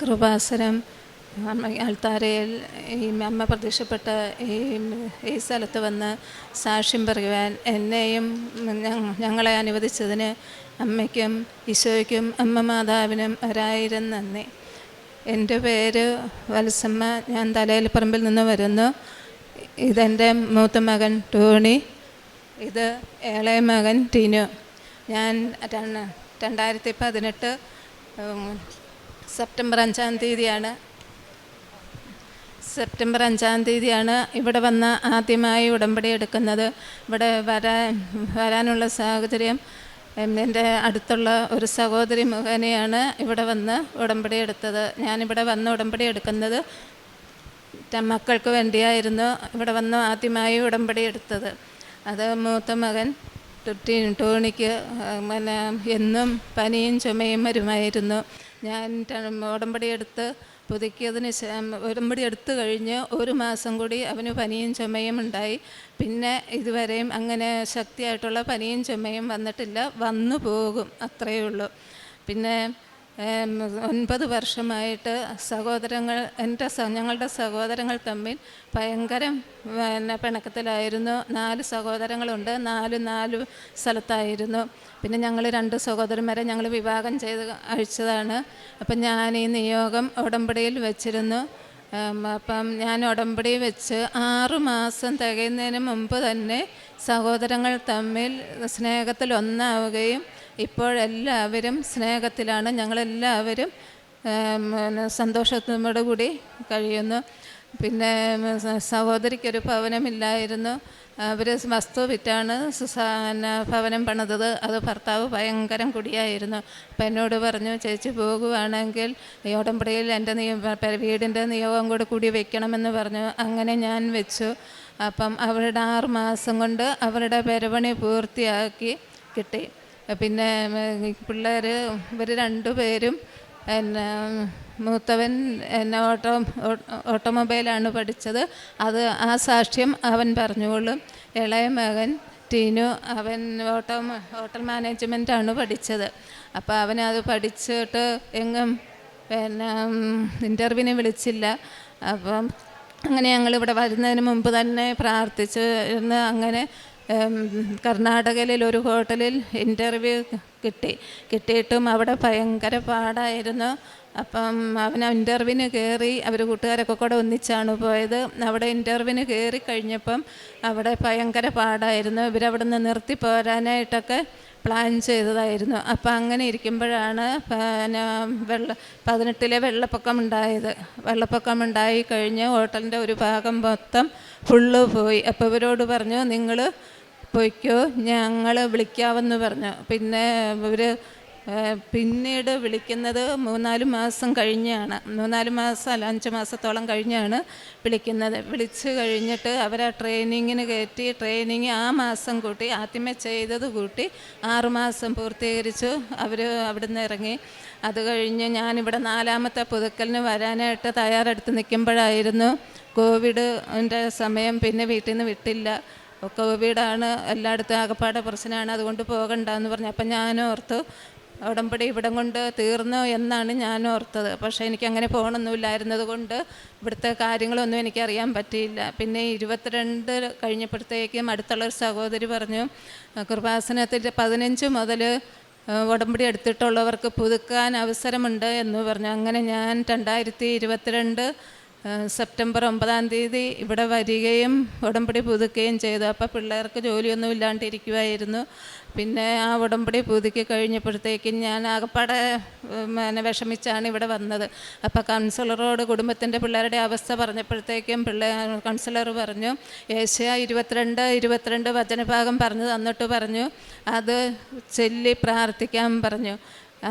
കൃപാസനം അൾത്താരയിൽ ഈ അമ്മ പ്രത്യക്ഷപ്പെട്ട ഈ ഈ സ്ഥലത്ത് വന്ന് സാക്ഷ്യം പറയുവാൻ എന്നെയും ഞങ്ങളെ അനുവദിച്ചതിന് അമ്മയ്ക്കും ഈശോയ്ക്കും അമ്മ മാതാവിനും ഒരായിരം നന്ദി. എന്റെ പേര് വത്സമ്മ. ഞാൻ തലയിൽ പറമ്പിൽ നിന്ന് വരുന്നു. ഇതെന്റെ മൂത്ത മകൻ ടോണി. ഇത് ഏളയ മകൻ ടിനു. ഞാൻ രണ്ട് രണ്ടായിരത്തി പതിനെട്ട് സെപ്റ്റംബർ അഞ്ചാം തീയതിയാണ്. സെപ്റ്റംബർ അഞ്ചാം തീയതിയാണ് ഇവിടെ വന്ന് ആദ്യമായി ഉടമ്പടി എടുക്കുന്നത്. ഇവിടെ വരാൻ വരാനുള്ള സാഹചര്യം എന്റെ അടുത്തുള്ള ഒരു സഹോദരി മുഖേനയാണ് ഇവിടെ വന്ന് ഉടമ്പടി എടുത്തത്. ഞാനിവിടെ വന്ന് ഉടമ്പടി എടുക്കുന്നത് മക്കൾക്ക് വേണ്ടിയായിരുന്നു ഇവിടെ വന്ന് ആദ്യമായി ഉടമ്പടി എടുത്തത്. അത് മൂത്ത മകൻ ടോണിക്ക് പിന്നെ എന്നും പനിയും ചുമയും വരുമായിരുന്നു ഞാൻ ഉടമ്പടി എടുത്ത് പുതുക്കിയതിന് ഉടമ്പടി എടുത്തു കഴിഞ്ഞ് ഒരു മാസം കൂടി അവന് പനിയും ചുമയും ഉണ്ടായി. പിന്നെ ഇതുവരെയും അങ്ങനെ ശക്തിയായിട്ടുള്ള പനിയും ചുമയും വന്നിട്ടില്ല. വന്നു പോകും അത്രയേ ഉള്ളൂ. പിന്നെ ഒൻപത് വർഷമായിട്ട് സഹോദരങ്ങൾ എന്റെ ഞങ്ങളുടെ സഹോദരങ്ങൾ തമ്മിൽ ഭയങ്കര പിന്നെ പിണക്കത്തിലായിരുന്നു. നാല് സഹോദരങ്ങളുണ്ട്. നാല് നാല് സ്ഥലത്തായിരുന്നു. പിന്നെ ഞങ്ങൾ രണ്ട് സഹോദരന്മാരെ ഞങ്ങൾ വിവാഹം ചെയ്ത് അഴിച്ചതാണ്. അപ്പം ഞാൻ ഈ നിയോഗം ഉടമ്പടിയിൽ വെച്ചിരുന്നു. അപ്പം ഞാൻ ഉടമ്പടി വെച്ച് ആറു മാസം തികയുന്നതിന് മുമ്പ് തന്നെ സഹോദരങ്ങൾ തമ്മിൽ സ്നേഹത്തിൽ ഒന്നാവുകയും ഇപ്പോഴെല്ലാവരും സ്നേഹത്തിലാണ്. ഞങ്ങളെല്ലാവരും സന്തോഷത്തോടെ കൂടി കഴിയുന്നു. പിന്നെ സഹോദരിക്കൊരു ഭവനമില്ലായിരുന്നു. അവർ വസ്തു വിറ്റാണ്. ഭവനം പണിതത്. അത് ഭർത്താവ് ഭയങ്കരം കുടിയായിരുന്നു. അപ്പം എന്നോട് പറഞ്ഞു ചേച്ചി പോകുവാണെങ്കിൽ ഈ ഉടമ്പടിയിൽ എന്റെ നിയമം വീടിന്റെ നിയോഗം കൂടെ കൂടി വെക്കണമെന്ന് പറഞ്ഞു. അങ്ങനെ ഞാൻ വെച്ചു. അപ്പം അവരുടെ ആറ് മാസം കൊണ്ട് അവരുടെ പെരവണി പൂർത്തിയാക്കി കിട്ടി. പിന്നെ പിള്ളേർ ഇവർ രണ്ടുപേരും എന്നെ മൂത്തവൻ എന്നെ ഓട്ടോ ഓട്ടോമൊബൈലാണ് പഠിച്ചത്. അത് ആ സാക്ഷ്യം അവൻ പറഞ്ഞോളും ഇളയ മകൻ ടീനു അവൻ ഓട്ടോ ഹോട്ടൽ മാനേജ്മെന്റാണ് പഠിച്ചത്. അപ്പോൾ അവനത് പഠിച്ചിട്ട് എങ്ങും പിന്നെ ഇന്റർവ്യൂവിന് വിളിച്ചില്ല. അപ്പം അങ്ങനെ ഞങ്ങളിവിടെ വരുന്നതിന് മുമ്പ് തന്നെ പ്രാർത്ഥിച്ച് ഇരുന്ന് അങ്ങനെ കർണാടകയിൽ ഒരു ഹോട്ടലിൽ ഇന്റർവ്യൂ കിട്ടി. കിട്ടിയിട്ടും അവിടെ ഭയങ്കര പാടായിരുന്നു. അപ്പം അവൻ ഇന്റർവ്യൂവിന് കയറി അവർ കൂട്ടുകാരൊക്കെ കൂടെ ഒന്നിച്ചാണ് പോയത്. അവിടെ ഇന്റർവ്യൂവിന് കയറി കഴിഞ്ഞപ്പം അവിടെ ഭയങ്കര പാടായിരുന്നു. ഇവരവിടെ നിന്ന് നിർത്തി പോരാനായിട്ടൊക്കെ പ്ലാൻ ചെയ്തതായിരുന്നു. അപ്പം അങ്ങനെ ഇരിക്കുമ്പോഴാണ് പിന്നെ വെള്ള പതിനെട്ടിലെ വെള്ളപ്പൊക്കം ഉണ്ടായത്. വെള്ളപ്പൊക്കം ഉണ്ടായി കഴിഞ്ഞ് ഹോട്ടലിന്റെ ഒരു ഭാഗം മൊത്തം ഫുള്ള് പോയി. അപ്പോൾ ഇവരോട് പറഞ്ഞു നിങ്ങൾ പൊയ്ക്കോ ഞങ്ങൾ വിളിക്കാമെന്ന് പറഞ്ഞു. പിന്നെ ഇവർ പിന്നീട് വിളിക്കുന്നത് മൂന്നാൽ മാസം കഴിഞ്ഞാണ്. മൂന്നാൽ മാസം അല്ല അഞ്ച് മാസത്തോളം കഴിഞ്ഞാണ് വിളിക്കുന്നത്. വിളിച്ച് കഴിഞ്ഞിട്ട് അവരെ ട്രെയിനിങ്ങിന് കയറ്റി ട്രെയിനിങ് ആ മാസം കൂട്ടി ആദ്യമേ ചെയ്തത് കൂട്ടി ആറുമാസം പൂർത്തീകരിച്ചു. അവർ അവിടുന്ന് ഇറങ്ങി. അത് കഴിഞ്ഞ് ഞാനിവിടെ നാലാമത്തെ പുതുക്കലിന് വരാനായിട്ട് തയ്യാറെടുത്ത് നിൽക്കുമ്പോഴായിരുന്നു. കോവിഡിന്റെ സമയം പിന്നെ വീട്ടിൽ നിന്ന് വിട്ടില്ല. കോവിഡാണ് എല്ലായിടത്തും ആകപ്പാടെ പ്രശ്നമാണ്. അതുകൊണ്ട് പോകണ്ട എന്ന് പറഞ്ഞു. അപ്പം ഞാൻ ഓർത്തു ഉടമ്പടി ഇവിടം കൊണ്ട് തീർന്നു എന്നാണ് ഞാൻ ഓർത്തത് പക്ഷേ എനിക്ക് അങ്ങനെ പോകണമെന്നില്ലായിരുന്നത് കൊണ്ട് ഇവിടുത്തെ കാര്യങ്ങളൊന്നും എനിക്കറിയാൻ പറ്റിയില്ല. പിന്നെ ഇരുപത്തിരണ്ട് കഴിഞ്ഞപ്പോഴത്തേക്കും അടുത്തുള്ള ഒരു സഹോദരി പറഞ്ഞു കൃപാസനത്തിൽ പതിനഞ്ച് മുതൽ ഉടമ്പടി എടുത്തിട്ടുള്ളവർക്ക് പുതുക്കാൻ അവസരമുണ്ട് എന്ന് പറഞ്ഞു. അങ്ങനെ ഞാൻ രണ്ടായിരത്തി ഇരുപത്തിരണ്ട് സെപ്റ്റംബർ ഒമ്പതാം തീയതി ഇവിടെ വരികയും ഉടമ്പടി പുതുക്കുകയും ചെയ്തു. അപ്പോൾ പിള്ളേർക്ക് ജോലിയൊന്നും ഇല്ലാണ്ടിരിക്കുമായിരുന്നു പിന്നെ ആ ഉടമ്പടി പുതുക്കി കഴിഞ്ഞപ്പോഴത്തേക്കും ഞാൻ ആകപ്പാടെ പിന്നെ വിഷമിച്ചാണ് ഇവിടെ വന്നത്. അപ്പോൾ കൗൺസിലറോട് കുടുംബത്തിന്റെ പിള്ളേരുടെ അവസ്ഥ പറഞ്ഞപ്പോഴത്തേക്കും പിള്ളേ കൗൺസിലർ പറഞ്ഞു ഏഷ്യ ഇരുപത്തിരണ്ട് ഇരുപത്തിരണ്ട് വചനഭാഗം പറഞ്ഞു തന്നിട്ട് പറഞ്ഞു. അത് ചൊല്ലി പ്രാർത്ഥിക്കാൻ പറഞ്ഞു.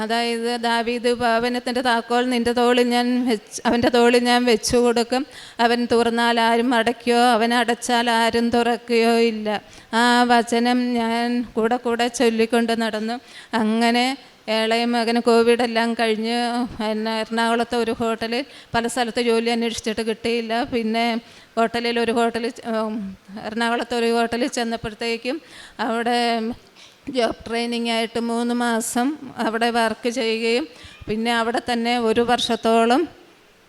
അതായത് ദാവീദ് ഭവനത്തിന്റെ താക്കോൽ നിന്റെ തോളിൽ ഞാൻ വെച്ച് അവന്റെ തോളിൽ ഞാൻ വെച്ചു കൊടുക്കും. അവൻ തുറന്നാൽ ആരും അടയ്ക്കുകയോ അവൻ അടച്ചാൽ ആരും തുറക്കുകയോ ഇല്ല. ആ വചനം ഞാൻ കൂടെ കൂടെ ചൊല്ലിക്കൊണ്ട് നടന്നു. അങ്ങനെ ഏളയും മകന് കോവിഡെല്ലാം കഴിഞ്ഞ് പിന്നെ എറണാകുളത്തെ ഒരു ഹോട്ടലിൽ പല സ്ഥലത്ത് ജോലി അന്വേഷിച്ചിട്ട് കിട്ടിയില്ല. പിന്നെ ഹോട്ടലിൽ ഒരു ഹോട്ടലിൽ എറണാകുളത്തെ ഒരു ഹോട്ടലിൽ ചെന്നപ്പോഴത്തേക്കും അവിടെ ജോബ് ട്രെയിനിങ് ആയിട്ട് മൂന്ന് മാസം അവിടെ വർക്ക് ചെയ്യുകയും പിന്നെ അവിടെ തന്നെ ഒരു വർഷത്തോളം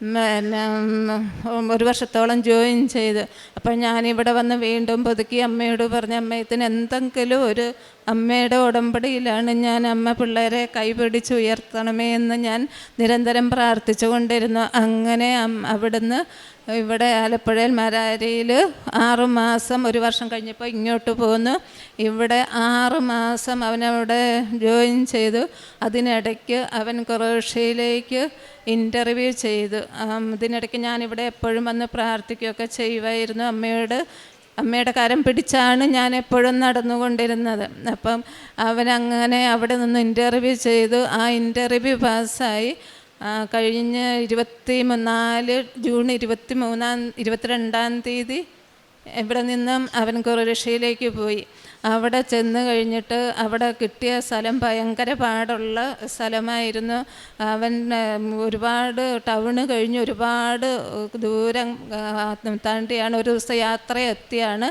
പിന്നെ ഒരു വർഷത്തോളം ജോയിൻ ചെയ്ത് അപ്പോൾ ഞാനിവിടെ വന്ന് വീണ്ടും പുതുക്കി അമ്മയോട് പറഞ്ഞ അമ്മ ഇതിന് എന്തെങ്കിലും ഒരു അമ്മയുടെ ഉടമ്പടിയിലാണ് ഞാൻ അമ്മ പിള്ളേരെ കൈപിടിച്ച് ഉയർത്തണമേ എന്ന് ഞാൻ നിരന്തരം പ്രാർത്ഥിച്ചു കൊണ്ടിരുന്നു അങ്ങനെ അവിടുന്ന് ഇവിടെ ആലപ്പുഴയിൽ മരാരിയിൽ ആറ് മാസം ഒരു വർഷം കഴിഞ്ഞപ്പോൾ ഇങ്ങോട്ട് പോന്നു. ഇവിടെ ആറ് മാസം അവനവിടെ ജോയിൻ ചെയ്തു. അതിനിടയ്ക്ക് അവൻ കൊറോഷ്യയിലേക്ക് ഇന്റർവ്യൂ ചെയ്തു. അതിനിടയ്ക്ക് ഞാനിവിടെ എപ്പോഴും വന്ന് പ്രാർത്ഥിക്കുകയൊക്കെ ചെയ്യുമായിരുന്നു. അമ്മയോട് അമ്മയുടെ കരം പിടിച്ചാണ് ഞാൻ എപ്പോഴും നടന്നുകൊണ്ടിരുന്നത്. അപ്പം അവനങ്ങനെ അവിടെ നിന്ന് ഇന്റർവ്യൂ ചെയ്തു. ആ ഇന്റർവ്യൂ പാസ്സായി കഴിഞ്ഞ ഇരുപത്തി നാല് ജൂൺ ഇരുപത്തി മൂന്നാം ഇരുപത്തിരണ്ടാം തീയതി ഇവിടെ നിന്നും അവൻ കൊറോഷ്യയിലേക്ക് പോയി. അവിടെ ചെന്ന് കഴിഞ്ഞിട്ട് അവിടെ കിട്ടിയ സ്ഥലം ഭയങ്കര പാടുള്ള സ്ഥലമായിരുന്നു. അവൻ ഒരുപാട് ടൗണ് കഴിഞ്ഞ് ഒരുപാട് ദൂരം താണ്ടിയാണ് ഒരു ദിവസം യാത്ര എത്തിയാണ്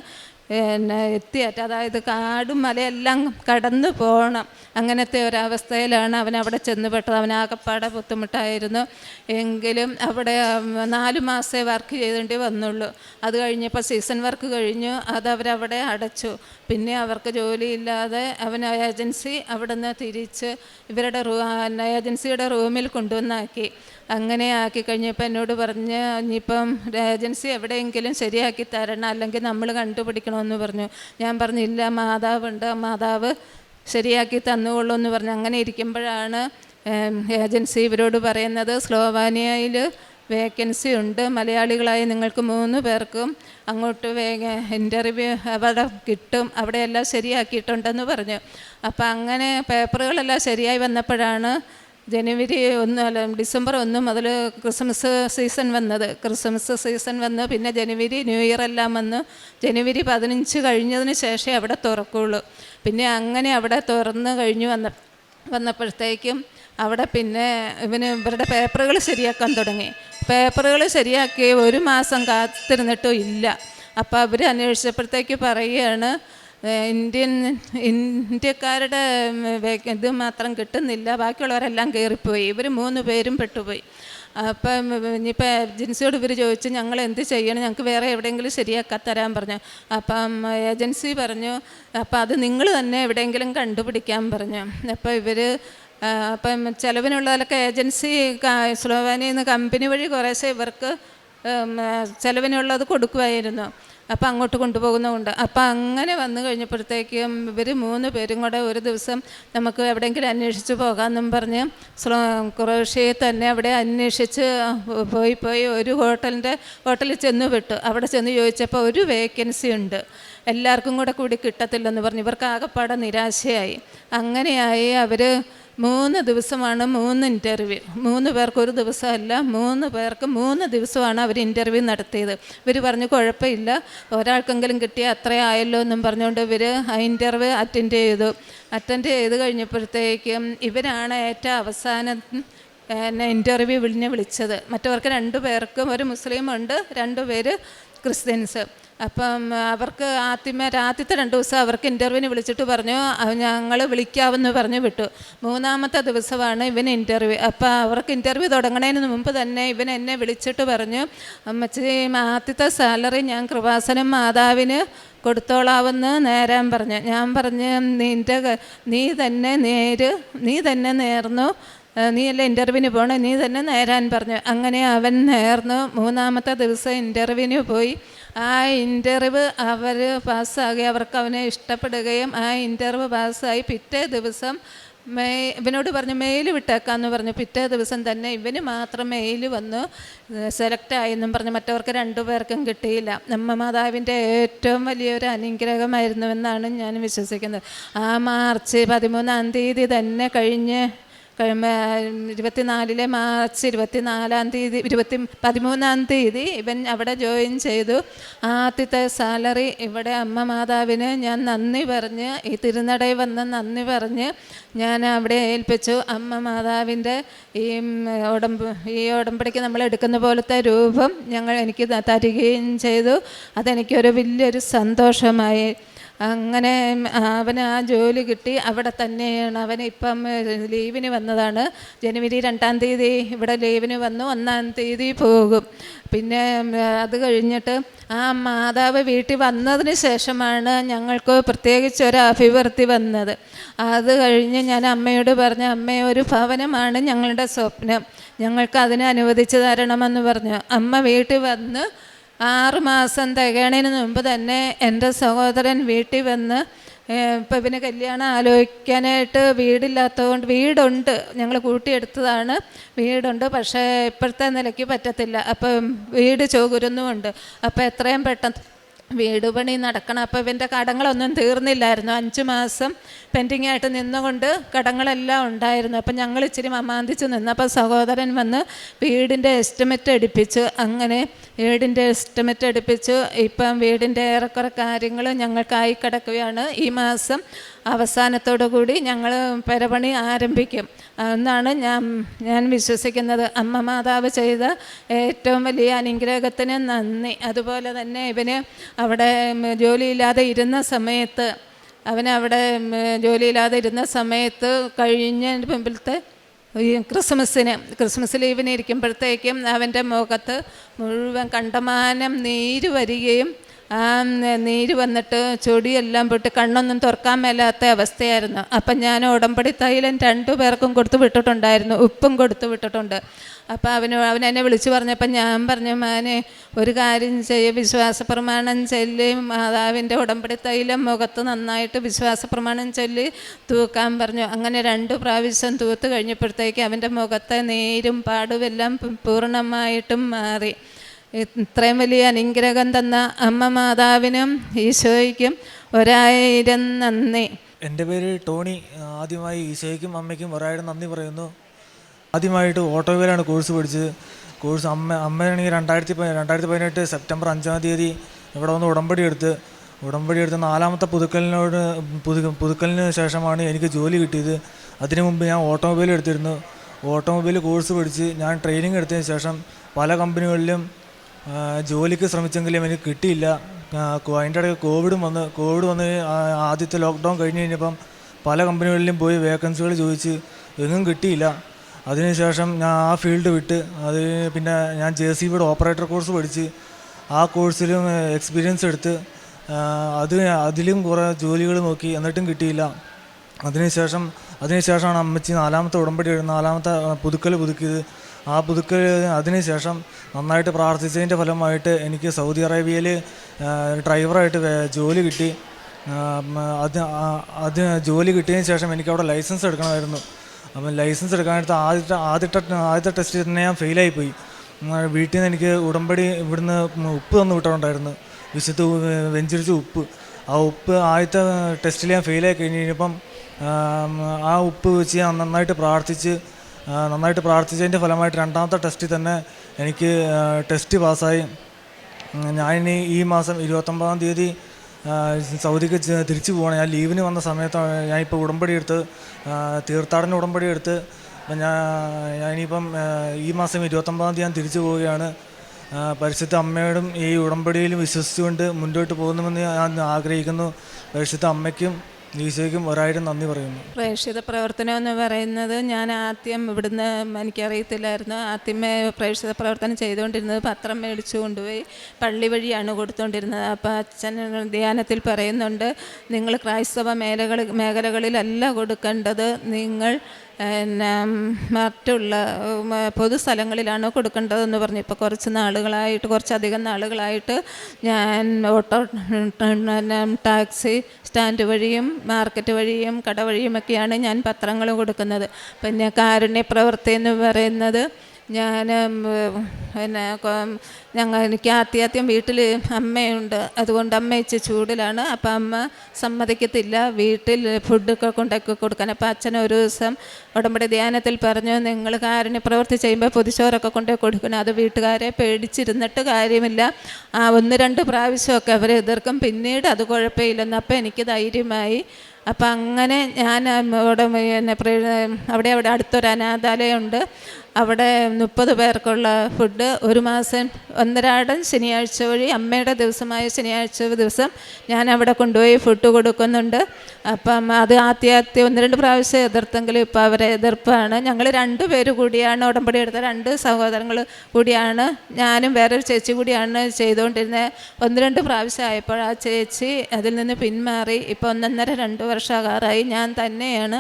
പിന്നെ എത്തിയേറ്റ അതായത് കാടും മലയെല്ലാം കടന്നു പോകണം അങ്ങനത്തെ ഒരവസ്ഥയിലാണ് അവൻ അവിടെ ചെന്ന് പെട്ടത് അവൻ ആകപ്പാടെ ബുദ്ധിമുട്ടായിരുന്നു. എങ്കിലും അവിടെ നാലു മാസമേ വർക്ക് ചെയ്തേണ്ടി വന്നുള്ളൂ. അത് കഴിഞ്ഞപ്പോൾ സീസൺ വർക്ക് കഴിഞ്ഞു. അത് അവരവിടെ അടച്ചു. പിന്നെ അവർക്ക് ജോലിയില്ലാതെ അവൻ ഏജൻസി അവിടെ നിന്ന് തിരിച്ച് ഇവരുടെ റൂ ഏജൻസിയുടെ റൂമിൽ കൊണ്ടുവന്നാക്കി. അങ്ങനെ ആക്കി കഴിഞ്ഞപ്പോൾ എന്നോട് പറഞ്ഞ് ഇനിയിപ്പം ഏജൻസി എവിടെയെങ്കിലും ശരിയാക്കി തരണം. അല്ലെങ്കിൽ നമ്മൾ കണ്ടുപിടിക്കണമെന്ന് പറഞ്ഞു. ഞാൻ പറഞ്ഞില്ല മാതാവുണ്ട് മാതാവ് ശരിയാക്കി തന്നുകൊള്ളൂ എന്ന് പറഞ്ഞു. അങ്ങനെ ഇരിക്കുമ്പോഴാണ് ഏജൻസി ഇവരോട് പറയുന്നത് സ്ലോവാനിയയിൽ വേക്കൻസി ഉണ്ട്. മലയാളികളായ നിങ്ങൾക്ക് മൂന്ന് പേർക്കും അങ്ങോട്ട് വേഗ ഇന്റർവ്യൂ അവിടെ കിട്ടും. അവിടെയെല്ലാം ശരിയാക്കിയിട്ടുണ്ടെന്ന് പറഞ്ഞു. അപ്പോൾ അങ്ങനെ പേപ്പറുകളെല്ലാം ശരിയായി വന്നപ്പോഴാണ് ജനുവരി ഒന്ന് അല്ല ഡിസംബർ ഒന്ന് മുതൽ ക്രിസ്മസ് സീസൺ വന്നത്. ക്രിസ്മസ് സീസൺ വന്ന് പിന്നെ ജനുവരി ന്യൂ ഇയർ എല്ലാം വന്ന് ജനുവരി പതിനഞ്ച് കഴിഞ്ഞതിന് ശേഷമേ അവിടെ തുറക്കുള്ളൂ. പിന്നെ അങ്ങനെ അവിടെ തുറന്ന് കഴിഞ്ഞ് വന്ന വന്നപ്പോഴത്തേക്കും അവിടെ പിന്നെ ഇവന് ഇവരുടെ പേപ്പറുകൾ ശരിയാക്കാൻ തുടങ്ങി. പേപ്പറുകൾ ശരിയാക്കി ഒരു മാസം കാത്തിരുന്നിട്ടും ഇല്ല. അപ്പോൾ അവർ അന്വേഷിച്ചപ്പോഴത്തേക്ക് പറയുകയാണ് ഇന്ത്യൻ ഇന്ത്യക്കാരുടെ ഇത് മാത്രം കിട്ടുന്നില്ല. ബാക്കിയുള്ളവരെല്ലാം കയറിപ്പോയി ഇവർ മൂന്ന് പേരും പെട്ടുപോയി. അപ്പം ഇനിയിപ്പോൾ ഏജൻസിയോട് ഇവർ ചോദിച്ചു ഞങ്ങൾ എന്ത് ചെയ്യണം? ഞങ്ങൾക്ക് വേറെ എവിടെയെങ്കിലും ശരിയാക്കാൻ തരാൻ പറഞ്ഞു. അപ്പം ഏജൻസി പറഞ്ഞു അപ്പം അത് നിങ്ങൾ തന്നെ എവിടെയെങ്കിലും കണ്ടുപിടിക്കാൻ പറഞ്ഞു. അപ്പോൾ ഇവർ അപ്പം ചിലവിനുള്ളതൊക്കെ ഏജൻസി സ്ലോവാനിന്ന് കമ്പനി വഴി കുറേശ്ശെ ഇവർക്ക് ചിലവിനുള്ളത് കൊടുക്കുമായിരുന്നു അപ്പം അങ്ങോട്ട് കൊണ്ടുപോകുന്നതുകൊണ്ട്. അപ്പം അങ്ങനെ വന്നു കഴിഞ്ഞപ്പോഴത്തേക്കും ഇവർ മൂന്ന് പേരും കൂടെ ഒരു ദിവസം നമുക്ക് എവിടെയെങ്കിലും അന്വേഷിച്ച് പോകാമെന്നും പറഞ്ഞ് സ്ലോ ക്രൊയേഷ്യയിൽ തന്നെ അവിടെ അന്വേഷിച്ച് പോയി പോയി ഒരു ഹോട്ടലിന്റെ ഹോട്ടലിൽ ചെന്ന് വിട്ടു. അവിടെ ചെന്ന് ചോദിച്ചപ്പോൾ ഒരു വേക്കൻസി ഉണ്ട്. എല്ലാവർക്കും കൂടെ കൂടി കിട്ടത്തില്ലെന്ന് പറഞ്ഞു ഇവർക്ക് ആകെപ്പാടെ നിരാശയായി. അങ്ങനെയായി അവർ മൂന്ന് ദിവസമാണ് മൂന്ന് ഇന്റർവ്യൂ മൂന്ന് പേർക്ക് ഒരു ദിവസമല്ല മൂന്ന് പേർക്ക് മൂന്ന് ദിവസമാണ് അവർ ഇന്റർവ്യൂ നടത്തിയത്. ഇവർ പറഞ്ഞു കുഴപ്പമില്ല. ഒരാൾക്കെങ്കിലും കിട്ടിയാൽ അത്രയായല്ലോ എന്നും പറഞ്ഞുകൊണ്ട് ഇവർ ആ ഇന്റർവ്യൂ അറ്റൻഡ് ചെയ്തു. അറ്റൻഡ് ചെയ്ത് കഴിഞ്ഞപ്പോഴത്തേക്കും ഇവരാണ് ഏറ്റവും അവസാനം എന്നെ ഇന്റർവ്യൂ വിളിഞ്ഞ് വിളിച്ചത്. മറ്റവർക്ക് രണ്ടു പേർക്കും ഒരു മുസ്ലിം ഉണ്ട് രണ്ട് പേര് ക്രിസ്ത്യൻസ്. അപ്പം അവർക്ക് ആദ്യമേ ആദ്യത്തെ രണ്ട് ദിവസം അവർക്ക് ഇന്റർവ്യൂവിന് വിളിച്ചിട്ട് പറഞ്ഞു ഞങ്ങൾ വിളിക്കാമെന്ന് പറഞ്ഞു വിട്ടു. മൂന്നാമത്തെ ദിവസമാണ് ഇവൻ ഇന്റർവ്യൂ അപ്പം അവർക്ക് ഇന്റർവ്യൂ തുടങ്ങണതിന് മുമ്പ് തന്നെ ഇവൻ എന്നെ വിളിച്ചിട്ട് പറഞ്ഞു അമ്മച്ചി ആദ്യത്തെ സാലറി ഞാൻ കൃപാസനം മാതാവിന് കൊടുത്തോളാവെന്ന് നേരാൻ പറഞ്ഞു. ഞാൻ പറഞ്ഞു നിന്റെ നീ തന്നെ നേര് നീ തന്നെ നേർന്നു. നീയല്ലേ ഇന്റർവ്യൂവിന് പോകണം നീ തന്നെ നേരാൻ പറഞ്ഞു. അങ്ങനെ അവൻ നേർന്നു. മൂന്നാമത്തെ ദിവസം ഇന്റർവ്യൂവിന് പോയി. ആ ഇന്റർവ്യൂ അവർ പാസ്സാകി അവർക്ക് അവനെ ഇഷ്ടപ്പെടുകയും ആ ഇന്റർവ്യൂ പാസ്സായി പിറ്റേ ദിവസം മെയ് ഇവനോട് പറഞ്ഞു മെയിൽ വിട്ടേക്കാന്ന് പറഞ്ഞു. പിറ്റേ ദിവസം തന്നെ ഇവന് മാത്രം മെയിൽ വന്നു. സെലക്ട് ആയെന്നും പറഞ്ഞു. മറ്റവർക്ക് രണ്ടുപേർക്കും കിട്ടിയില്ല. നമ്മ മാതാവിന്റെ ഏറ്റവും വലിയൊരു അനുഗ്രഹമായിരുന്നുവെന്നാണ് ഞാൻ വിശ്വസിക്കുന്നത്. ആ മാർച്ച് പതിമൂന്നാം തീയതി തന്നെ കഴിഞ്ഞ് ഇരുപത്തിനാലിലെ മാർച്ച് ഇരുപത്തിനാലാം തീയതി ഇരുപത്തി പതിമൂന്നാം തീയതി ഇവൻ അവിടെ ജോയിൻ ചെയ്തു. ആദ്യത്തെ സാലറി ഇവിടെ അമ്മ മാതാവിന്. ഞാൻ നന്ദി പറഞ്ഞ് ഈ തിരുനടയിൽ വന്ന് നന്ദി പറഞ്ഞ് ഞാൻ അവിടെ ഏൽപ്പിച്ചു. അമ്മ മാതാവിന്റെ ഈ ഉടമ്പ് ഈ ഉടമ്പടിക്ക് നമ്മൾ എടുക്കുന്ന പോലത്തെ രൂപം ഞങ്ങൾ എനിക്ക് തരികയും ചെയ്തു. അതെനിക്കൊരു വലിയൊരു സന്തോഷമായി. അങ്ങനെ അവന് ആ ജോലി കിട്ടി. അവിടെ തന്നെയാണ് അവൻ ഇപ്പം ലീവിന് വന്നതാണ്. ജനുവരി രണ്ടാം തീയതി ഇവിടെ ലീവിന് വന്നു. ഒന്നാം തീയതി പോകും. പിന്നെ അത് കഴിഞ്ഞിട്ട് ആ മാതാവ് വീട്ടിൽ വന്നതിന് ശേഷമാണ് ഞങ്ങൾക്ക് പ്രത്യേകിച്ച് ഒരു അഭിവൃദ്ധി വന്നത്. അത് കഴിഞ്ഞ് ഞാൻ അമ്മയോട് പറഞ്ഞു അമ്മ ഒരു ഭവനമാണ് ഞങ്ങളുടെ സ്വപ്നം. ഞങ്ങൾക്ക് അതിനെ അനുവദിച്ച് തരണമെന്ന് പറഞ്ഞു. അമ്മ വീട്ടിൽ വന്ന് ആറ് മാസം തികയണതിന് മുമ്പ് തന്നെ എന്റെ സഹോദരൻ വീട്ടിൽ വന്ന് ഇപ്പം പിന്നെ കല്യാണം ആലോചിക്കാനായിട്ട് വീടില്ലാത്തതുകൊണ്ട് വീടുണ്ട്. ഞങ്ങൾ കൂട്ടിയെടുത്തതാണ്. വീടുണ്ട്. പക്ഷേ ഇപ്പോഴത്തെ നിലയ്ക്ക് പറ്റത്തില്ല. അപ്പം വീട് ചോകുരുന്നുമുണ്ട്. അപ്പോൾ എത്രയും പെട്ടെന്ന് വീട് പണി നടക്കണം. അപ്പോൾ ഇവന്റെ കടങ്ങളൊന്നും തീർന്നില്ലായിരുന്നു. അഞ്ച് മാസം പെൻഡിങ് ആയിട്ട് നിന്നുകൊണ്ട് കടങ്ങളെല്ലാം ഉണ്ടായിരുന്നു. അപ്പം ഞങ്ങൾ ഇച്ചിരി മമാന്തിച്ച് നിന്നപ്പോൾ സഹോദരൻ വന്ന് വീടിന്റെ എസ്റ്റിമേറ്റ് എടുപ്പിച്ച് അങ്ങനെ വീടിന്റെ എസ്റ്റിമേറ്റ് എടുപ്പിച്ച് ഇപ്പം വീടിന്റെ ഏറെക്കുറെ കാര്യങ്ങൾ ഞങ്ങൾക്കായി കിടക്കുകയാണ്. ഈ മാസം അവസാനത്തോടു കൂടി ഞങ്ങൾ പെരപണി ആരംഭിക്കും. എന്നാണ് ഞാൻ ഞാൻ വിശ്വസിക്കുന്നത് അമ്മ മാതാവ് ചെയ്ത ഏറ്റവും വലിയ അനുഗ്രഹത്തിന് നന്ദി. അതുപോലെ തന്നെ ഇവന് അവിടെ ജോലിയില്ലാതെ ഇരുന്ന സമയത്ത് അവനവിടെ ജോലിയില്ലാതെ ഇരുന്ന സമയത്ത് കഴിഞ്ഞ മുമ്പിലത്തെ ഈ ക്രിസ്മസിന് ക്രിസ്മസ് ലീവിന് ഇരിക്കുമ്പോഴത്തേക്കും അവന്റെ മുഖത്ത് മുഴുവൻ കണ്ടമാനം നീര് വരികയും ആ നീര് വന്നിട്ട് ചൊടിയെല്ലാം പൊട്ടി കണ്ണൊന്നും തുറക്കാൻ മേലാത്ത അവസ്ഥയായിരുന്നു. അപ്പം ഞാൻ ഉടമ്പടി തൈലം രണ്ടു പേർക്കും കൊടുത്തു വിട്ടിട്ടുണ്ടായിരുന്നു. ഉപ്പും കൊടുത്തു വിട്ടിട്ടുണ്ട്. അപ്പം അവന് അവൻ എന്നെ വിളിച്ചു പറഞ്ഞപ്പോൾ ഞാൻ പറഞ്ഞു മാനെ ഒരു കാര്യം ചെയ്യ. വിശ്വാസ പ്രമാണം ചൊല്ലി. മാതാവിന്റെ ഉടമ്പടി തൈലം മുഖത്ത് നന്നായിട്ട് വിശ്വാസ പ്രമാണം ചൊല്ലി. തൂക്കാൻ പറഞ്ഞു. അങ്ങനെ രണ്ട് പ്രാവശ്യം തൂത്ത് കഴിഞ്ഞപ്പോഴത്തേക്ക് അവന്റെ മുഖത്തെ നേരും പാടുമെല്ലാം പൂർണമായിട്ടും മാറി. ഇത്രയും വലിയ അനുഗ്രഹം തന്ന അമ്മ മാതാവിനും ഈശോയ്ക്കും ഒരായിരം നന്ദി. എന്റെ പേര് ടോണി. ആദ്യമായി ഈശോയ്ക്കും അമ്മയ്ക്കും ഒരായിരം നന്ദി പറയുന്നു. ആദ്യമായിട്ട് ഓട്ടോവേലാണ് കോഴ്സ് പഠിച്ചത്. കോഴ്സ് അമ്മ അമ്മയാണെങ്കിൽ രണ്ടായിരത്തി രണ്ടായിരത്തി പതിനെട്ട് സെപ്റ്റംബർ അഞ്ചാം തീയതി ഇവിടെ വന്ന് ഉടമ്പടി എടുത്ത്. ഉടമ്പടി എടുത്ത് നാലാമത്തെ പുതുക്കലിനോട് പുതു പുതുക്കലിന് ശേഷമാണ് എനിക്ക് ജോലി കിട്ടിയത്. അതിനു മുമ്പ് ഞാൻ ഓട്ടോമൊബൈൽ എടുത്തിരുന്നു. ഓട്ടോമൊബൈൽ കോഴ്സ് പഠിച്ച് ഞാൻ ട്രെയിനിങ് എടുത്തതിന് ശേഷം പല കമ്പനികളിലും ജോലിക്ക് ശ്രമിച്ചെങ്കിലും എനിക്ക് കിട്ടിയില്ല. അതിന്റെ ഇടയ്ക്ക് കോവിഡും വന്ന് കോവിഡ് വന്ന് ആദ്യത്തെ ലോക്ക്ഡൗൺ കഴിഞ്ഞ് കഴിഞ്ഞപ്പം പല കമ്പനികളിലും പോയി വേക്കൻസികൾ ചോദിച്ച് എങ്ങും കിട്ടിയില്ല. അതിനുശേഷം ഞാൻ ആ ഫീൽഡ് വിട്ട് അത് പിന്നെ ഞാൻ ജെ സി ബിയുടെ ഓപ്പറേറ്റർ കോഴ്സ് പഠിച്ച് ആ കോഴ്സിലും എക്സ്പീരിയൻസ് എടുത്ത് അത് അതിലും കുറേ ജോലികൾ നോക്കി എന്നിട്ടും കിട്ടിയില്ല. അതിനുശേഷം അതിനുശേഷമാണ് അമ്മച്ചി നാലാമത്തെ ഉടമ്പടി നാലാമത്തെ പുതുക്കൽ പുതുക്കിയത്. ആ പുതുക്കൽ അതിനുശേഷം നന്നായിട്ട് പ്രാർത്ഥിച്ചതിന്റെ ഫലമായിട്ട് എനിക്ക് സൗദി അറേബ്യയിൽ ഡ്രൈവറായിട്ട് ജോലി കിട്ടി. അത് അത് ജോലി കിട്ടിയതിന് ശേഷം എനിക്ക് അവിടെ ലൈസൻസ് എടുക്കണമായിരുന്നു. അപ്പം ലൈസൻസ് എടുക്കാനായിട്ട് ആദ്യത്തെ ആദ്യത്തെ ആദ്യത്തെ ടെസ്റ്റ് തന്നെ ഞാൻ ഫെയിലായിപ്പോയി. വീട്ടിൽ നിന്ന് എനിക്ക് ഉടമ്പടി ഇവിടുന്ന് ഉപ്പ് തന്നു വിട്ടിട്ടുണ്ടായിരുന്നു വിശുദ്ധ വെഞ്ചരിച്ച ഉപ്പ്. ആ ഉപ്പ് ആദ്യത്തെ ടെസ്റ്റിൽ ഞാൻ ഫെയിലായി കഴിഞ്ഞ് കഴിഞ്ഞപ്പം ആ ഉപ്പ് വെച്ച് ഞാൻ നന്നായിട്ട് പ്രാർത്ഥിച്ച് നന്നായിട്ട് പ്രാർത്ഥിച്ചതിന്റെ ഫലമായിട്ട് രണ്ടാമത്തെ ടെസ്റ്റിൽ തന്നെ എനിക്ക് ടെസ്റ്റ് പാസ്സായി. ഞാനിനി ഈ മാസം ഇരുപത്തൊമ്പതാം തീയതി സൗദിക്ക് തിരിച്ചു പോകണം ഞാൻ ലീവിന് വന്ന സമയത്താണ് ഞാനിപ്പോൾ ഉടമ്പടി എടുത്ത് തീർത്ഥാടന ഉടമ്പടി എടുത്ത് അപ്പം ഞാൻ ഞാനിപ്പം ഈ മാസം ഇരുപത്തൊമ്പതാം തീയതി ഞാൻ തിരിച്ചു പോവുകയാണ്. പരിശുദ്ധ അമ്മയോടും ഈ ഉടമ്പടിയിലും വിശ്വസിച്ചുകൊണ്ട് മുന്നോട്ട് പോകുന്നുവെന്ന് ഞാൻ ആഗ്രഹിക്കുന്നു. പരിശുദ്ധ അമ്മയ്ക്കും ഈശോയ്ക്കും ഒരായിരം നന്ദി പറയുന്നു. പ്രേക്ഷിത പ്രവർത്തനം എന്ന് പറയുന്നത് ഞാൻ ആദ്യം ഇവിടുന്ന് എനിക്കറിയത്തില്ലായിരുന്നു. ആദ്യമേ പ്രേക്ഷിത പ്രവർത്തനം ചെയ്തുകൊണ്ടിരുന്നത് പത്രം മേടിച്ചു കൊണ്ടുപോയി പള്ളി വഴിയാണ് കൊടുത്തുകൊണ്ടിരുന്നത് അപ്പോൾ അച്ഛൻ ധ്യാനത്തിൽ പറയുന്നുണ്ട് നിങ്ങൾ ക്രൈസ്തവ മേഖലകൾ മേഖലകളിലല്ല കൊടുക്കേണ്ടത്. നിങ്ങൾ പിന്നെ മറ്റുള്ള പൊതുസ്ഥലങ്ങളിലാണ് കൊടുക്കേണ്ടതെന്ന് പറഞ്ഞു. ഇപ്പോൾ കുറച്ച് നാളുകളായിട്ട് കുറച്ചധികം നാളുകളായിട്ട് ഞാൻ ഓട്ടോ ടാക്സി സ്റ്റാൻഡ് വഴിയും മാർക്കറ്റ് വഴിയും കട വഴിയുമൊക്കെയാണ് ഞാൻ പത്രങ്ങൾ കൊടുക്കുന്നത്. പിന്നെ കാരുണ്യ പ്രവൃത്തി എന്ന് പറയുന്നത് ഞാൻ പിന്നെ ഞങ്ങൾ എനിക്ക് ആദ്യാദ്യം വീട്ടിൽ അമ്മയുണ്ട്. അതുകൊണ്ട് അമ്മ ഇച്ചിരി ചൂടിലാണ്. അപ്പം അമ്മ സമ്മതിക്കത്തില്ല. വീട്ടിൽ ഫുഡൊക്കെ കൊണ്ടൊക്കെ കൊടുക്കാൻ. അപ്പം അച്ഛൻ ഒരു ദിവസം ഉടമ്പടി ധ്യാനത്തിൽ പറഞ്ഞു നിങ്ങൾ കാരുണ്യ പ്രവൃത്തി ചെയ്യുമ്പോൾ പൊതിച്ചോറൊക്കെ കൊണ്ടേ കൊടുക്കണം. അത് വീട്ടുകാരെ പേടിച്ചിരുന്നിട്ട് കാര്യമില്ല. ആ ഒന്ന് രണ്ട് പ്രാവശ്യമൊക്കെ അവർ എതിർക്കും. പിന്നീട് അത് കുഴപ്പമില്ലെന്ന് അപ്പം എനിക്ക് ധൈര്യമായി. അപ്പം അങ്ങനെ ഞാൻ അവിടെ അവിടെ അവിടെ അടുത്തൊരു അനാഥാലയമുണ്ട്. അവിടെ മുപ്പത് പേർക്കുള്ള ഫുഡ് ഒരു മാസം ഒന്നരാടൻ ശനിയാഴ്ച വഴി അമ്മയുടെ ദിവസമായ ശനിയാഴ്ച ദിവസം ഞാൻ അവിടെ കൊണ്ടുപോയി ഫുഡ് കൊടുക്കുന്നുണ്ട്. അപ്പം അത് ആദ്യ ആദ്യം ഒന്ന് രണ്ട് പ്രാവശ്യം എതിർത്തെങ്കിലും ഇപ്പോൾ അവരെ എതിർപ്പാണ്. ഞങ്ങൾ രണ്ട് പേര് കൂടിയാണ് ഉടമ്പടി എടുത്ത രണ്ട് സഹോദരങ്ങൾ കൂടിയാണ്. ഞാനും വേറൊരു ചേച്ചി കൂടിയാണ് ചെയ്തുകൊണ്ടിരുന്നത്. ഒന്ന് രണ്ട് പ്രാവശ്യം ആയപ്പോൾ ആ ചേച്ചി അതിൽ നിന്ന് പിന്മാറി. ഇപ്പോൾ ഒന്നൊന്നര രണ്ട് വർഷകാറായി ഞാൻ തന്നെയാണ്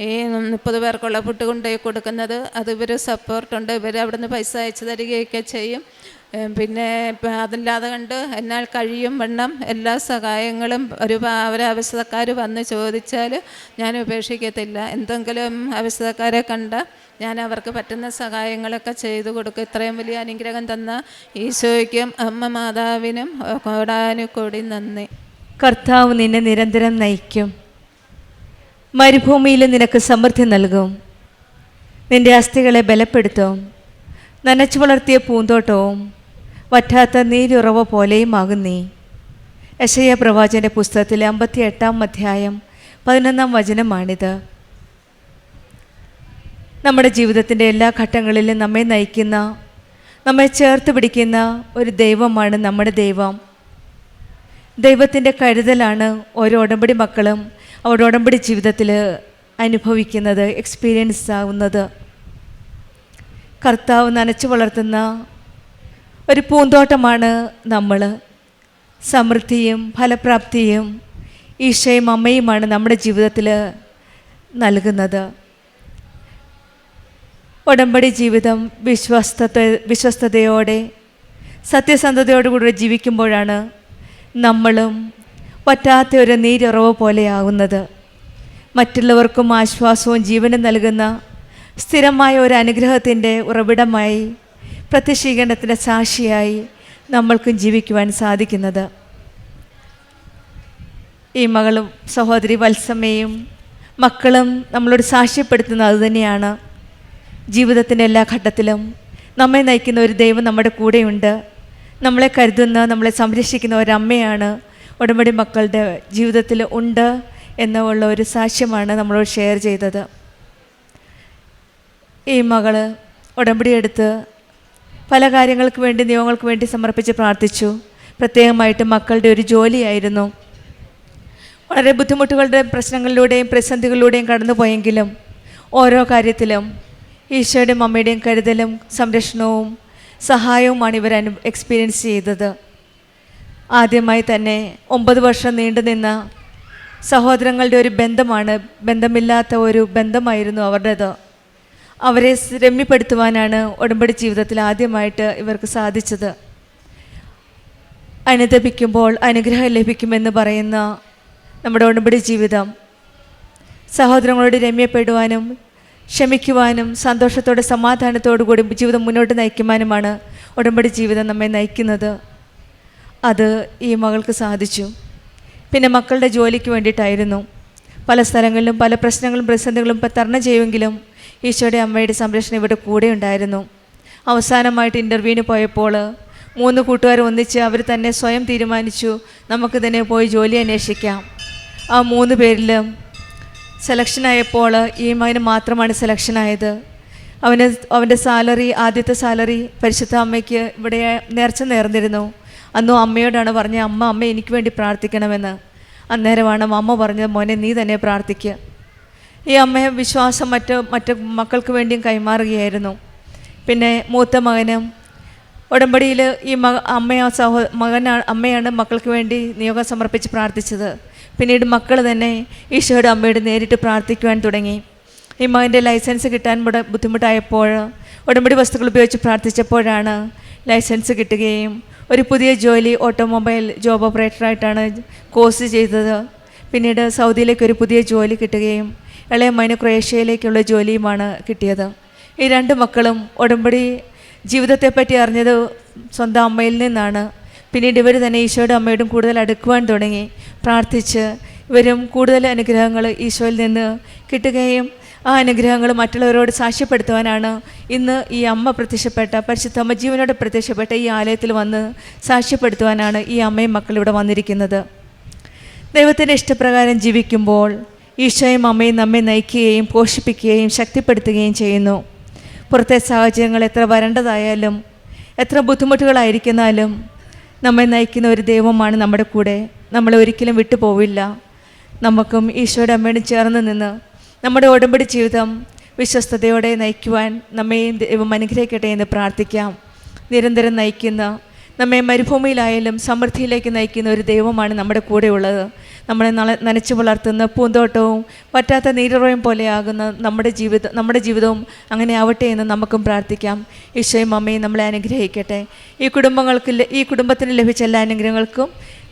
ഈ മുപ്പത് പേർക്കുള്ള ഫുഡ് കൊണ്ടുപോയി കൊടുക്കുന്നത്. അത് ഇവർ സപ്പോർട്ടുണ്ട് ഇവർ അവിടെ നിന്ന് പൈസ അയച്ചു തരികയൊക്കെ ചെയ്യും. പിന്നെ അതില്ലാതെ കണ്ട് എന്നാൽ കഴിയും വണ്ണം. എല്ലാ സഹായങ്ങളും ഒരു അവരാവശ്യക്കാർ വന്ന് ചോദിച്ചാൽ ഞാൻ ഉപേക്ഷിക്കത്തില്ല. എന്തെങ്കിലും ആവശ്യക്കാരെ കണ്ട ഞാൻ അവർക്ക് പറ്റുന്ന സഹായങ്ങളൊക്കെ ചെയ്തു കൊടുക്കും. ഇത്രയും വലിയ അനുഗ്രഹം തന്ന ഈശോയ്ക്കും അമ്മ മാതാവിനും കോടാനുകൂടി നന്ദി. കർത്താവ് നിന്നെ നിരന്തരം നയിക്കും. മരുഭൂമിയിൽ നിനക്ക് സമൃദ്ധി നൽകും. നിന്റെ അസ്ഥികളെ ബലപ്പെടുത്തും. നനച്ചു വളർത്തിയ പൂന്തോട്ടവും വറ്റാത്ത നീരുറവ പോലെയുമാകും നീ. യശയ പ്രവാചന്റെ പുസ്തകത്തിലെ അമ്പത്തി എട്ടാം അധ്യായം പതിനൊന്നാം വചനമാണിത്. നമ്മുടെ ജീവിതത്തിന്റെ എല്ലാ ഘട്ടങ്ങളിലും നമ്മെ നയിക്കുന്ന നമ്മെ ചേർത്ത് പിടിക്കുന്ന ഒരു ദൈവമാണ് നമ്മുടെ ദൈവം. ദൈവത്തിന്റെ കരുതലാണ് ഓരോ ഉടമ്പടി മക്കളും അവരുടെ ഉടമ്പടി ജീവിതത്തിൽ അനുഭവിക്കുന്നത് എക്സ്പീരിയൻസ് ആവുന്നത്. കർത്താവ് നനച്ചു വളർത്തുന്ന ഒരു പൂന്തോട്ടമാണ് നമ്മൾ. സമൃദ്ധിയും ഫലപ്രാപ്തിയും ഈശയും അമ്മയുമാണ് നമ്മുടെ ജീവിതത്തിൽ നൽകുന്നത്. ഉടമ്പടി ജീവിതം വിശ്വസ്തത വിശ്വസ്തയോടെ സത്യസന്ധതയോടുകൂടി ജീവിക്കുമ്പോഴാണ് നമ്മളും പറ്റാത്ത ഒരു നീരുറവ് പോലെയാകുന്നത്. മറ്റുള്ളവർക്കും ആശ്വാസവും ജീവനും നൽകുന്ന സ്ഥിരമായ ഒരു അനുഗ്രഹത്തിന്റെ ഉറവിടമായി പ്രത്യക്ഷീകരണത്തിന്റെ സാക്ഷിയായി നമ്മൾക്കും ജീവിക്കുവാൻ സാധിക്കുന്നത്. ഈ മകളും സഹോദരി വത്സമ്മയും മക്കളും നമ്മളോട് സാക്ഷ്യപ്പെടുത്തുന്നത് അതുതന്നെയാണ് ജീവിതത്തിന്റെ എല്ലാ ഘട്ടത്തിലും നമ്മെ നയിക്കുന്ന ഒരു ദൈവം നമ്മുടെ കൂടെയുണ്ട്. നമ്മളെ കരുതുന്ന നമ്മളെ സംരക്ഷിക്കുന്ന ഒരമ്മയാണ് ഉടമ്പടി മക്കളുടെ ജീവിതത്തിൽ ഉണ്ട് എന്നുള്ള ഒരു സാക്ഷ്യമാണ് നമ്മളോട് ഷെയർ ചെയ്തത്. ഈ മകൾ ഉടമ്പടി എടുത്ത് പല കാര്യങ്ങൾക്ക് വേണ്ടി നിയമങ്ങൾക്ക് വേണ്ടി സമർപ്പിച്ച് പ്രാർത്ഥിച്ചു. പ്രത്യേകമായിട്ട് മക്കളുടെ ഒരു ജോലിയായിരുന്നു. വളരെ ബുദ്ധിമുട്ടുകളുടെയും പ്രശ്നങ്ങളിലൂടെയും പ്രതിസന്ധികളിലൂടെയും കടന്നുപോയെങ്കിലും ഓരോ കാര്യത്തിലും ഈശോയുടെയും അമ്മയുടെയും കരുതലും സംരക്ഷണവും സഹായവുമാണ് ഇവർ അനു എക്സ്പീരിയൻസ് ചെയ്തത്. ആദ്യമായി തന്നെ ഒമ്പത് വർഷം നീണ്ടുനിന്ന സഹോദരങ്ങളുടെ ഒരു ബന്ധമാണ് ബന്ധമില്ലാത്ത ഒരു ബന്ധമായിരുന്നു അവരുടേത്. അവരെ രമ്യപ്പെടുത്തുവാനാണ് ഉടമ്പടി ജീവിതത്തിൽ ആദ്യമായിട്ട് ഇവർക്ക് സാധിച്ചത്. അനുദപിക്കുമ്പോൾ അനുഗ്രഹം ലഭിക്കുമെന്ന് പറയുന്ന നമ്മുടെ ഉടമ്പടി ജീവിതം. സഹോദരങ്ങളോട് രമ്യപ്പെടുവാനും ക്ഷമിക്കുവാനും സന്തോഷത്തോടെ സമാധാനത്തോടു കൂടി ജീവിതം മുന്നോട്ട് നയിക്കുവാനുമാണ് ഉടമ്പടി ജീവിതം നമ്മെ നയിക്കുന്നത്. അത് ഈ മകൾക്ക് സാധിച്ചു. പിന്നെ മക്കളുടെ ജോലിക്ക് വേണ്ടിയിട്ടായിരുന്നു. പല സ്ഥലങ്ങളിലും പല പ്രശ്നങ്ങളും പ്രതിസന്ധികളും തരണം ചെയ്യുമെങ്കിലും ഈശോയുടെ അമ്മയുടെ സംരക്ഷണം ഇവിടെ കൂടെ ഉണ്ടായിരുന്നു. അവസാനമായിട്ട് ഇന്റർവ്യൂവിന് പോയപ്പോൾ മൂന്ന് കൂട്ടുകാർ ഒന്നിച്ച് അവർ തന്നെ സ്വയം തീരുമാനിച്ചു നമുക്ക് തന്നെ പോയി ജോലി അന്വേഷിക്കാം. ആ മൂന്ന് പേരിലും സെലക്ഷനായപ്പോൾ ഈ മകന് മാത്രമാണ് സെലക്ഷനായത് അവന് അവന്റെ സാലറി ആദ്യത്തെ സാലറി പരിശുദ്ധ അമ്മയ്ക്ക് ഇവിടെ നേർച്ച നേർന്നിരുന്നു. അന്നും അമ്മയോടാണ് പറഞ്ഞത് അമ്മ അമ്മ എനിക്ക് വേണ്ടി പ്രാർത്ഥിക്കണമെന്ന്. അന്നേരമാണ് അമ്മ പറഞ്ഞത് മോനെ നീ തന്നെ പ്രാർത്ഥിക്കുക ഈ അമ്മയെ വിശ്വാസം മറ്റ് മറ്റ് മക്കൾക്ക് വേണ്ടിയും കൈമാറുകയായിരുന്നു. പിന്നെ മൂത്ത മകനും ഉടമ്പടിയിൽ ഈ മക അമ്മയോ സഹോ മകനാണ് അമ്മയാണ് മക്കൾക്ക് വേണ്ടി നിയോഗം സമർപ്പിച്ച് പ്രാർത്ഥിച്ചത്. പിന്നീട് മക്കൾ തന്നെ ഈശോയുടെ അമ്മയോട് നേരിട്ട് പ്രാർത്ഥിക്കുവാൻ തുടങ്ങി. ഈ മകന്റെ ലൈസൻസ് കിട്ടാൻ ബുദ്ധിമുട്ടായപ്പോൾ ഉടമ്പടി വസ്തുക്കൾ ഉപയോഗിച്ച് പ്രാർത്ഥിച്ചപ്പോഴാണ് ലൈസൻസ് കിട്ടുകയും ഒരു പുതിയ ജോലി ഓട്ടോമൊബൈൽ ജോബ് ഓപ്പറേറ്ററായിട്ടാണ് കോഴ്സ് ചെയ്തത്. പിന്നീട് സൗദിയിലേക്ക് ഒരു പുതിയ ജോലി കിട്ടുകയും ഇളയ മൈന ക്രൊയേഷ്യയിലേക്കുള്ള ജോലിയുമാണ് കിട്ടിയത്. ഈ രണ്ട് മക്കളും ഉടമ്പടി ജീവിതത്തെപ്പറ്റി അറിഞ്ഞത് സ്വന്തം അമ്മയിൽ നിന്നാണ്. പിന്നീട് ഇവർ തന്നെ ഈശോയുടെ അമ്മയോടും കൂടുതൽ അടുക്കുവാൻ തുടങ്ങി പ്രാർത്ഥിച്ച് ഇവരും കൂടുതൽ അനുഗ്രഹങ്ങൾ ഈശോയിൽ നിന്ന് കിട്ടുകയും ആ അനുഗ്രഹങ്ങൾ മറ്റുള്ളവരോട് സാക്ഷ്യപ്പെടുത്തുവാനാണ് ഇന്ന് ഈ അമ്മ പ്രത്യക്ഷപ്പെട്ട പരിശുദ്ധ അമ്മ ജീവനോട് പ്രത്യക്ഷപ്പെട്ട ഈ ആലയത്തിൽ വന്ന് സാക്ഷ്യപ്പെടുത്തുവാനാണ് ഈ അമ്മയും മക്കളും ഇവിടെ വന്നിരിക്കുന്നത്. ദൈവത്തിന്റെ ഇഷ്ടപ്രകാരം ജീവിക്കുമ്പോൾ ഈശോയും അമ്മയും നമ്മെ നയിക്കുകയും പോഷിപ്പിക്കുകയും ശക്തിപ്പെടുത്തുകയും ചെയ്യുന്നു. പുറത്തെ സാഹചര്യങ്ങൾ എത്ര വരണ്ടതായാലും എത്ര ബുദ്ധിമുട്ടുകളായിരിക്കുന്നാലും നമ്മെ നയിക്കുന്ന ഒരു ദൈവമാണ് നമ്മുടെ കൂടെ. നമ്മളെ ഒരിക്കലും വിട്ടുപോവില്ല. നമുക്കും ഈശോയുടെ അമ്മയോടും ചേർന്ന് നിന്ന് നമ്മുടെ ഉടമ്പടി ജീവിതം വിശ്വസ്തയോടെ നയിക്കുവാൻ നമ്മെയും ദൈവം അനുഗ്രഹിക്കട്ടെ എന്ന് പ്രാർത്ഥിക്കാം. നിരന്തരം നയിക്കുന്ന നമ്മെ മരുഭൂമിയിലായാലും സമൃദ്ധിയിലേക്ക് നയിക്കുന്ന ഒരു ദൈവമാണ് നമ്മുടെ കൂടെയുള്ളത്. നമ്മളെ നനച്ചു വളർത്തുന്ന പൂന്തോട്ടവും പറ്റാത്ത നീരുറയും പോലെയാകുന്ന നമ്മുടെ ജീവിതം നമ്മുടെ ജീവിതവും അങ്ങനെ ആവട്ടെ എന്ന് നമുക്കും പ്രാർത്ഥിക്കാം. ഈശോയും അമ്മയും നമ്മളെ അനുഗ്രഹിക്കട്ടെ. ഈ കുടുംബങ്ങൾക്ക് ഈ കുടുംബത്തിന് ലഭിച്ച എല്ലാ അനുഗ്രഹങ്ങൾക്കും